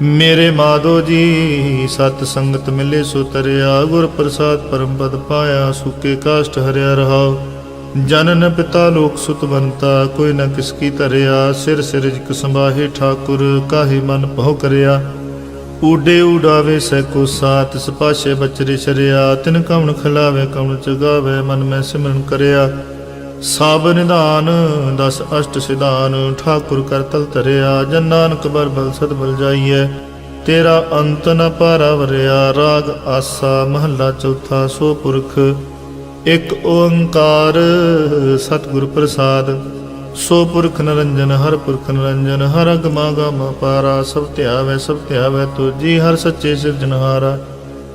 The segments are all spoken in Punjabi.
ਮੇਰੇ ਮਾਧੋ ਜੀ, ਸਤ ਸੰਗਤ ਮਿਲੇ ਸੋ ਤਰਿਆ, ਗੁਰ ਪ੍ਰਸਾਦ ਪਰਮ ਪਦ ਪਾਇਆ, ਸੁਕੇ ਕਾਸ਼ਟ ਹਰਿਆ ਰਹਾਉ। ਜਨਨ ਪਿਤਾ ਲੋਕ ਸੁਤ ਬੰਤਾ, ਕੋਈ ਨਾ ਕਿਸ ਕੀ ਧਰਿਆ, ਸਿਰ ਸਿਰਜਕ ਸੰਭਾਹੇ ਠਾਕੁਰ, ਕਾਹੇ ਮਨ ਭਉ ਕਰਿਆ। ਊਡੇ ਉਡਾਵੇ ਸੈ ਕੋ ਸਾਤ ਸਪਾਸ਼ੇ ਬਚਰੇ ਸ਼ਰਿਆ, ਤਿਨ ਕਵਣ ਖਿਲਾਵੇ ਕਵਣ ਚਗਾਵੇ ਮਨ ਮੈਂ ਸਿਮਰਨ ਕਰਿਆ। ਸਭ ਨਿਧਾਨ, ਦਸ ਅਸ਼ਟ ਸਿਧਾਨ, ਠਾਕੁਰ ਕਰ ਤਲ ਧਰਿਆ, ਜਨ ਨਾਨਕ ਬਰ ਬਲ ਸਦ ਬਲ ਜਾਈਐ। ਤੇਰਾ ਅੰਤ ਨ ਪਾਰਵਰਿਆ, ਰਾਗ ਆਸਾ ਮਹੱਲਾ ਚੌਥਾ, ਸੋ ਪੁਰਖ, ਇਕ ਓੰਕਾਰ ਸਤਿਗੁਰ ਪ੍ਰਸਾਦ। ਸੋ ਪੁਰਖ ਨਰੰਜਨ, ਹਰ ਪੁਰਖ ਨਰੰਜਨ, ਹਰ ਅਗਮਾ ਗਮ ਪਾਰਾ, ਸਭ ਧਿਆਵੇ ਸਭ ਧਿਆਵੇ, ਤੁਜੀ ਹਰ ਸੱਚੇ ਸਿਰਜਨਹਾਰਾ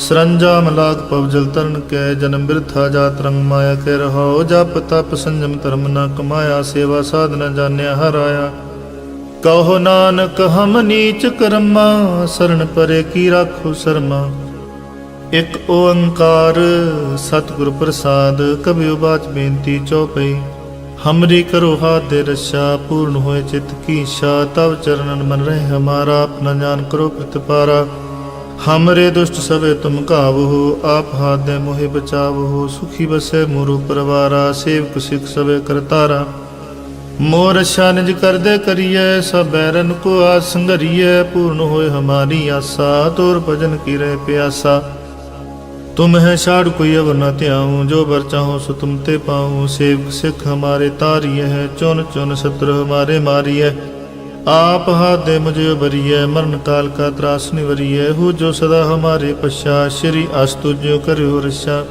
ਸਰੰਜਾ ਮਲਾਕ ਪਵਜਲ ਤਰਨ ਕੈ ਜਨਮ ਬਿਰਥਾ ਜਾਤ ਰੰਗ ਮਾਇਆ ਕੇ ਰਹਾਓ ਜਪ ਤਪ ਸੰਜਮ ਧਰਮ ਨਾ ਕਮਾਇਆ, ਸੇਵਾ ਸਾਧ ਨ ਜਾਣਿਆ ਹਰਾਇਆ ਕਹੋ ਨਾਨਕ, ਹਮ ਨੀਚ ਕਰਮਾ ਸਰਣ ਪਰੇ ਕੀ ਰਾਖੋ ਸਰਮਾ। ਇਕ ਓੰਕਾਰ ਸਤਿਗੁਰ ਪ੍ਰਸਾਦ ਕਬਿਉ ਬਾਚ ਬੇਨਤੀ ਚਉਪਈ ਹਮਰੀ ਕਰੋ ਹਾਥ ਦੇ ਰਛਾ, ਪੂਰਨ ਹੋਏ ਚਿਤ ਕੀ ਇੱਛਾ ਤਵ ਚਰਨਨ ਮਨ ਰਹੇ ਹਮਾਰਾ, ਆਪਣਾ ਜਾਨ ਕਰੋ ਪ੍ਰਤਪਾਰਾ। ਹਮਰੇ ਦੁਸ਼ਟ ਸਭੇ ਤੁਮ ਕਾਵਹੁ ਆਪ ਹਾਦੇ ਮੋਹਿ ਬਚਾਵਹੁ ਸੁਖੀ ਬਸੇ ਮੋਰੂ ਪਰਵਾਰਾ ਸੇਵਕ ਸਿਖ ਸਭੇ ਕਰਤਾਰਾ ਮੋਰ ਅਛਾ ਨਿਜ ਕਰਦੇ ਕਰੀਐ ਸਭ ਬੈਰਨ ਕੋ ਆਸ ਸੰਗਰੀਐ ਪੂਰਨ ਹੋਏ ਹਮਾਰੀ ਆਸਾ ਤੋਰ ਭਜਨ ਕੀਰੇ ਪਿਆਸਾ ਤੁਮ ਹੈ ਛਾੜ ਕੋਈ ਅਵਰ ਨ ਧਿਆਉ ਜੋ ਬਰ ਚਾਹੋ ਸੋ ਤੁਮ ਤੇ ਪਾਉ ਸੇਵਕ ਸਿਖ ਹਮਾਰੇ ਤਾਰੀਐ ਚੁਨ ਚੁਨ ਸਤਰ ਹਮਾਰੇ ਮਾਰੀਐ ਆਪ ਹਾਦੇ ਮੁਝੇ ਬਰੀਏ ਮਰਨ ਕਾਲ ਕਾ ਤਰਾਸ ਨਿਵਰੀਏ ਹੋ ਜੋ ਸਦਾ ਹਮਾਰੇ ਪਛਾ, ਸ਼੍ਰੀ ਅਸਤੁਜੋ ਕਰਿਓ ਰਛਾ।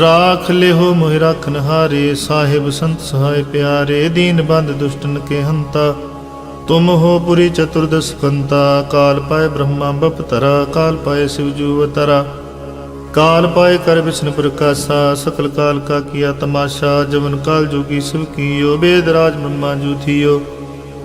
ਰਾਖ ਲਿਹੋ ਮੋਹਿ ਰਖਨ ਹਾਰੇ ਸਾਹਿਬ ਸੰਤ ਸਹਾਇ ਪਿਆਰੇ। ਦੀਨ ਬੰਦ ਦੁਸ਼ਟਨ ਕੇ ਹੰਤਾ, ਤੁਮ ਹੋ ਪੁਰੀ ਚਤੁਰਦਸ ਕੰਤਾ ਕਾਲ ਪਾਏ ਬ੍ਰਹਮਾ ਬਪਤਰਾ, ਕਾਲ ਪਾਏ ਸਿਵ ਜੂ ਅਵਤਾਰਾ। ਕਾਲ ਪਾਏ ਕਰ ਵਿਸ਼ਨ ਪ੍ਰਕਾਸ਼ਾ, ਸਕਲ ਕਾਲ ਕਾ ਕੀਆ ਤਮਾਸ਼ਾ। ਜਮਨ ਕਾਲ ਜੋਗੀ ਸਿਵ ਕੀਓ, ਬੇਦ ਰਾਜ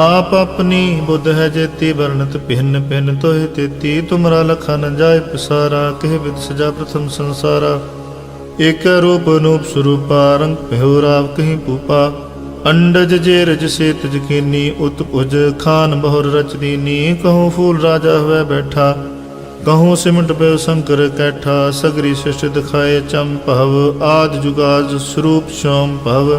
ਆਪ ਆਪਣੀ ਬੁੱਧ ਹੈ ਜੇਤੀ ਵਰਣਤ ਭਿੰਨ ਭਿੰਨ ਤੋਹਿ ਤੇਤੀ, ਤੁਮਰਾ ਲਖਾ ਨ ਜਾਏ ਪਸਾਰਾ, ਕਹਿ ਵਿਦ ਸਜਾ ਪ੍ਰਥਮ ਸੰਸਾਰਾ। ਏਕ ਰੂਪ ਅਨੂਪ ਸਰੂਪਾ, ਰੰਗ ਭਇਓ ਰਾਵ ਕਹੀਂ ਪੂਪਾ ਅੰਡਜ ਜੇ ਰਜ ਸੇ ਤਜ ਕੀਨੀ ਉਤ ਉਜ ਖਾਨ ਬਹੁਰ ਰਚ ਦੀਨੀ। ਕਹੂੰ ਫੂਲ ਰਾਜਾ ਹੋਇ ਬੈਠਾ, ਕਹੂੰ ਸਿਮਟ ਪਇਓ ਸ਼ੰਕਰ ਕੈਠਾ। ਸਗਰੀ ਸ੍ਰਿਸ਼ਟ ਦਿਖਾਏ ਚੰਮ ਭਵ, ਆਦ ਜੁਗਾਜ ਸਰੂਪ ਸ਼ੋਮ ਭਵ।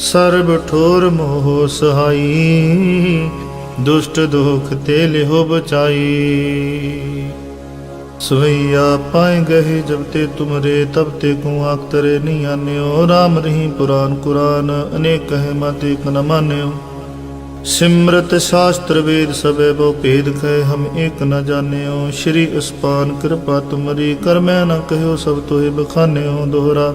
ਸਰਬ ਠੋਰ ਮੋਹ ਸਹਾਈ, ਦੁਸ਼ਟ ਦੁਖ ਤੇ ਲਿਹੋ ਬਚਾਈ। ਸਵਈਆ ਪਾਏ ਗਏ ਜਬ ਤੇ ਤੁਮਰੇ, ਤਬ ਤੇ ਕੋ ਆਖਤਰੇ ਨਹੀਂ ਆਨਿਓ। RAM ਰही ਪੁਰਾਨ ਕੁਰਾਨ, ਅਨੇਕ ਕਹੇ ਮਾਤੇ ਕ ਮਾਨਿਓ। ਸਿਮਰਤ ਸ਼ਾਸਤਰ ਵੇਦ ਸਭੇ ਬੋ ਭੇਦ ਕਹੇ ਹਮ ਏਕ ਨ ਜਾਣਿਓ। ਸ਼੍ਰੀ ਅਸਪਾਨ ਕਿਰਪਾ ਤੁਮਰੀ ਕਰਮੈ ਨ ਕਹਿਓ ਸਭ ਤੋਹਿ ਬਖਾਨਿਓ ਦੋਹਰਾ।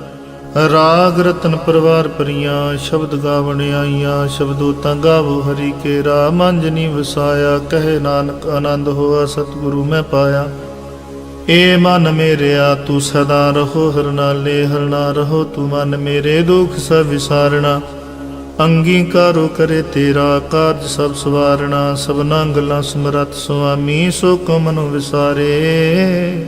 ਰਾਗ ਰਤਨ ਪਰਵਾਰ ਪਰੀਆਂ ਸ਼ਬਦ ਗਾਵਣ ਆਈਆਂ, ਸ਼ਬਦੋ ਤਾਂ ਗਾਵੋ ਹਰੀ ਕੇ ਰਾ ਮੰਜਨੀ ਵਸਾਇਆ, ਕਹੇ ਨਾਨਕ ਆਨੰਦ ਹੋਆ, ਸਤਿਗੁਰੂ ਮੈਂ ਪਾਇਆ। ਏ ਮਨ ਮੇਰਿਆ, ਤੂੰ ਸਦਾ ਰਹੋ, ਹਰ ਨਾਲੇ ਹਰ ਰਹੋ, ਤੂੰ ਮਨ ਮੇਰੇ ਦੁਖ ਸਭ ਵਿਸਾਰਣਾ। ਅੰਗੀਕਾਰੋ ਕਰੇ ਤੇਰਾ ਕਾਰਜ ਸਭ ਸਵਾਰਣਾ, ਸਭਨਾ ਗੱਲਾਂ ਸਮਰਤ ਸੁਆਮੀ, ਸੋ ਕੋ ਮਨੁ ਵਿਸਾਰੇ।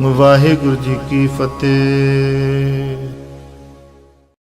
ਵਾਹਿਗੁਰੂ ਜੀ ਕੀ ਫਤਿਹ।